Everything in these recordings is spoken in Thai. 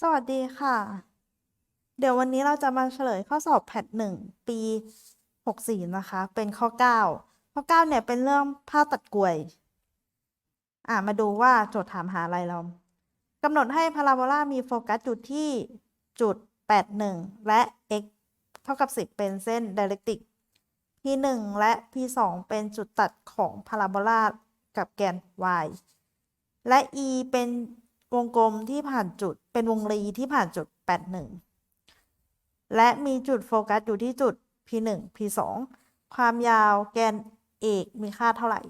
สวัสดีค่ะ เดี๋ยววันนี้เราจะมาเฉลยข้อสอบแพทหนึ่งปีหกสี่นะคะ เป็นข้อเก้าข้อเก้าเนี่ยเป็นเรื่องภาพตัดกลวย อ่ามาดูว่าโจทย์ถามหาอะไรเรากำหนดให้พาราโบลามีโฟกัสอยู่ที่จุดแปดหนึ่งและ x เท่ากับสิบเป็นเส้นไดเรกติก p หนึ่งและ p สองเป็นจุดตัดของพาราโบลากับแกน y และ e เป็น วงกลมที่ผ่านจุดเป็นวงรีที่ผ่านจุด 81 และมีจุดโฟกัสอยู่ที่จุด p1 p2 ความยาวแกนเอกมีค่าเท่าไหร่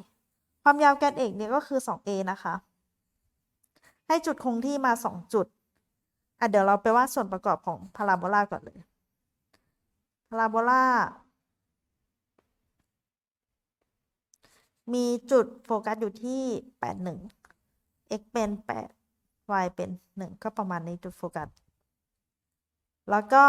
ความยาวแกนเอกเนี่ยก็คือ 2a นะคะ ให้จุดคงที่มา 2 จุดอะเดี๋ยวเราไปวาดส่วนประกอบของพาราโบลาก่อนเลยพาราโบลามีจุดโฟกัสอยู่ที่ 81 x เป็น 8 y เป็น 1 ก็ประมาณนี้จุดโฟกัส แล้วก็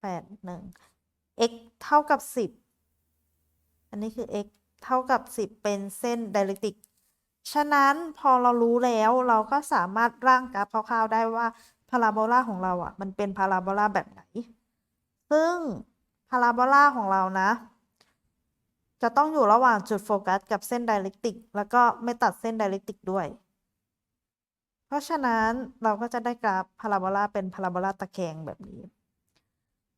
8 1 x เท่ากับ 10 อันนี้คือ x เท่ากับ 10 เป็นเส้นไดเรกติก ฉะนั้นพอเรารู้แล้วเราก็สามารถร่างกราฟคร่าวๆได้ว่าพาราโบลาของเราอะ มันเป็นพาราโบลาแบบไหน ซึ่งพาราโบลาของเรานะ จะต้องอยู่ระหว่างจุดโฟกัสกับเส้นไดเรกติก แล้วก็ไม่ตัดเส้นไดเรกติกด้วย เพราะฉะนั้นเราก็จะได้กราฟพาราโบลาเป็นพาราโบลาตะแคงแบบนี้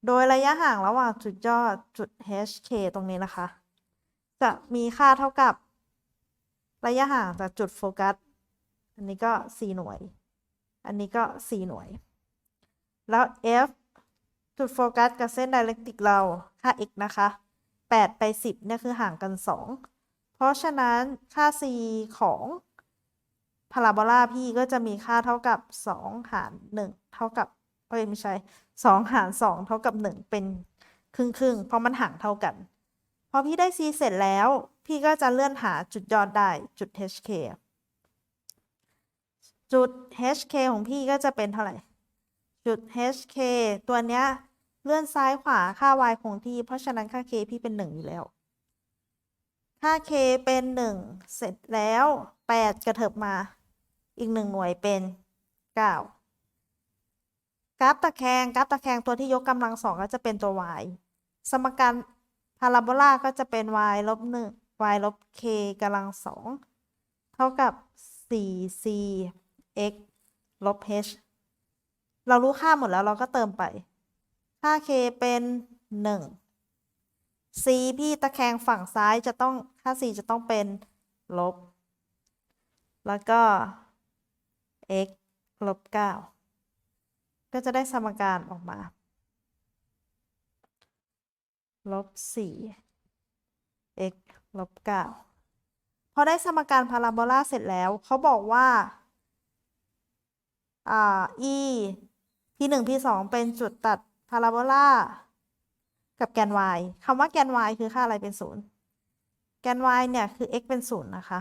โดยระยะห่างระหว่างจุดยอดจุด HK ตรงนี้นะคะ จะมีค่าเท่ากับระยะห่างจากจุดโฟกัส อันนี้ก็ 4 หน่วย อันนี้ก็ 4 หน่วย แล้ว F จุดโฟกัสกับเส้นไดเรกติกเราค่า x นะคะ 8 ไป 10 เนี่ยคือห่างกัน 2 เพราะฉะนั้นค่า c ของ พาราโบลาพี่ก็จะมีค่าเท่ากับ 2 หาร 1 เท่ากับเอ้ยไม่ใช่2หาร 2 เท่ากับ 1 เป็นครึ่งครึ่งเพราะมันห่างเท่ากัน พอพี่ได้ c เสร็จแล้ว พี่ก็จะเลื่อนหาจุดยอดได้จุด hk จุด hk ของพี่ก็จะเป็นเท่าไหร่ จุด hk ตัวเนี้ยเลื่อนซ้ายขวาค่า y คงที่ เพราะฉะนั้นค่า k พี่เป็น 1 อยู่แล้วค่า k เป็น 1 เสร็จแล้ว 8 กระเถิบมา อีก1หน่วยเป็น9กราฟตะแคงกราฟตะแคงตัวที่ยกกำลังสองก็จะเป็นตัว y สมการพาราโบลาก็จะเป็น y ลบ1 y ลบ k กำลังสองเท่ากับ 4c x ลบ h เรารู้ค่าหมดแล้วเราก็เติมไป ค่า k เป็น 1 c พี่ตะแคงฝั่งซ้ายจะต้องค่า c จะต้องเป็นลบ แล้วก็ x ลบ 9 ก็จะได้สมการออกมา ลบ 4 x ลบ 9 พอได้สมการพาราโบลาเสร็จแล้ว เขาบอกว่า อ่า e p 1 p 2เป็นจุดตัดพาราโบลากับแกน y คำว่าแกน y คือค่าอะไรเป็นศูนย์แกน y เนี่ย คือ x เป็นศูนย์นะคะ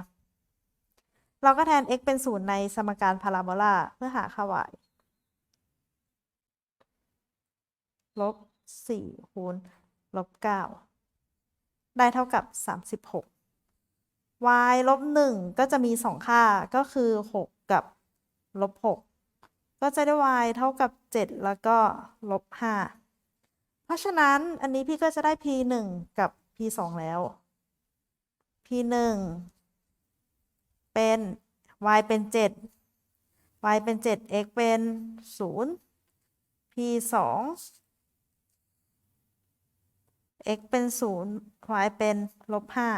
เราก็แทน x เป็นศูนย์ในสมการพาราโบลาเพื่อหาค่า y ลบสี่คูณลบเก้าได้เท่ากับสามสิบหก y ลบหนึ่งก็จะมีสองค่าก็คือหกกับลบหกก็จะได้ y เท่ากับเจ็ดแล้วก็ลบห้าเพราะฉะนั้นอันนี้พี่ก็จะได้ p หนึ่งกับ p สองแล้ว p หนึ่ง เป็น y เป็นเจ็ด y เป็นเจ็ด x เป็นศูนย์ p สอง x เป็นศูนย์ y เป็นลบห้า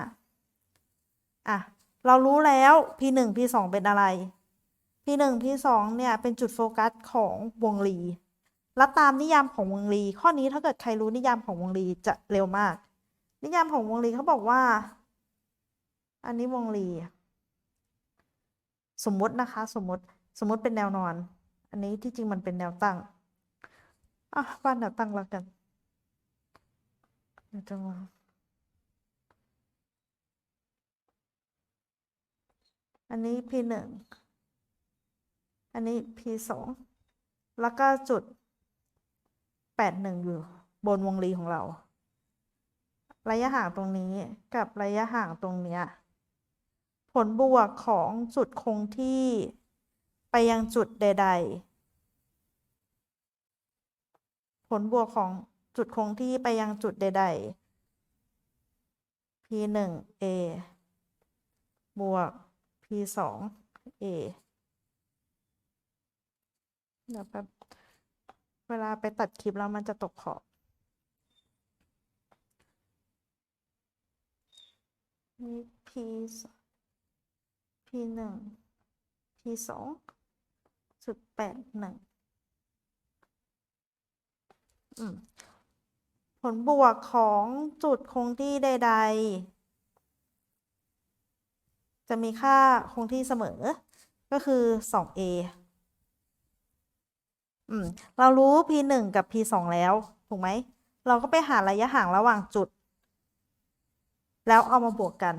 อะ เรารู้แล้ว p หนึ่ง p สองเป็นอะไร p หนึ่ง p สองเนี่ย เป็นจุดโฟกัสของวงรีและตามนิยามของวงรี ข้อนี้ถ้าเกิดใครรู้นิยามของวงรีจะเร็วมาก นิยามของวงรีเขาบอกว่า อันนี้วงรี สมมตินะคะ สมมติสมมติเป็นแนวนอน อันนี้ที่จริงมันเป็นแนวตั้งอะวาดแนวตั้งแล้วกันเดี๋ยวจะวางอันนี้ p หนึ่งอันนี้ p สองแล้วก็จุดแปดหนึ่งอยู่บนวงรีของเรา ระยะห่างตรงนี้กับระยะห่างตรงเนี้ย ผลบวกของจุดคงที่ไปยังจุดใด ๆ ผลบวกของจุดคงที่ไปยังจุดใด ๆ p หนึ่ง a บวก p สอง a เดี๋ยวแป๊บเวลาไปตัดคลิปแล้วมันจะตกขอบนี่ p p หนึ่ง p สองจุดแปดหนึ่งอืมผลบวกของจุดคงที่ใด ๆ จะมีค่าคงที่เสมอ ก็คือ 2a อืม เรารู้ p หนึ่งกับ p สองแล้ว ถูกไหม เราก็ไปหาระยะห่างระหว่างจุด แล้วเอามาบวกกัน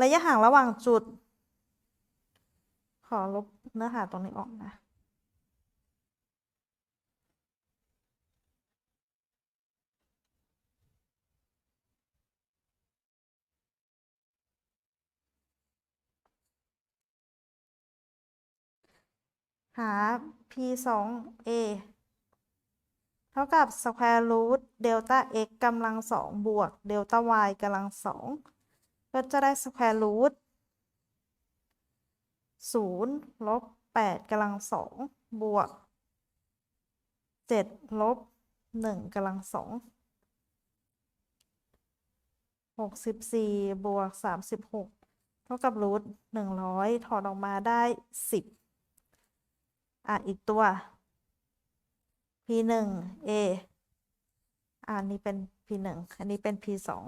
ระยะห่างระหว่างจุด ขอลบเนื้อหาตรงนี้ออกนะ หา p สอง a เท่ากับ square root เดลต้า x กำลังสองบวกเดลต้า y กำลังสอง ก็จะได้ square root ศูนย์ลบแปดกำลังสองบวกเจ็ดลบหนึ่งกำลังสองหกสิบสี่บวกสามสิบหกเท่ากับรูทหนึ่งร้อยถอดออกมาได้สิบอะอีกตัว p หนึ่ง a ออันนี้เป็น p หนึ่งอันนี้เป็น p สอง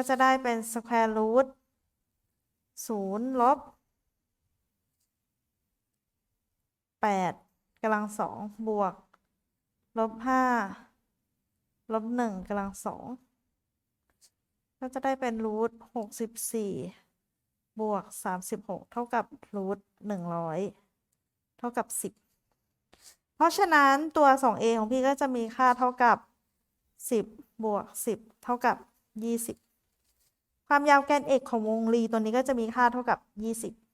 ก็จะได้เป็น square root ศูนย์ลบแปดกำลังสองบวกลบห้าลบหนึ่งกำลังสองก็จะได้เป็นรูทหกสิบสี่บวกสามสิบหกเท่ากับรูทหนึ่งร้อยเท่ากับสิบเพราะฉะนั้นตัว 2a ของพี่ก็จะมีค่าเท่ากับ 10 บวก 10 เท่ากับ 20 ความยาวแกนเอกของวงรีตัวนี้ก็จะมีค่าเท่ากับ 20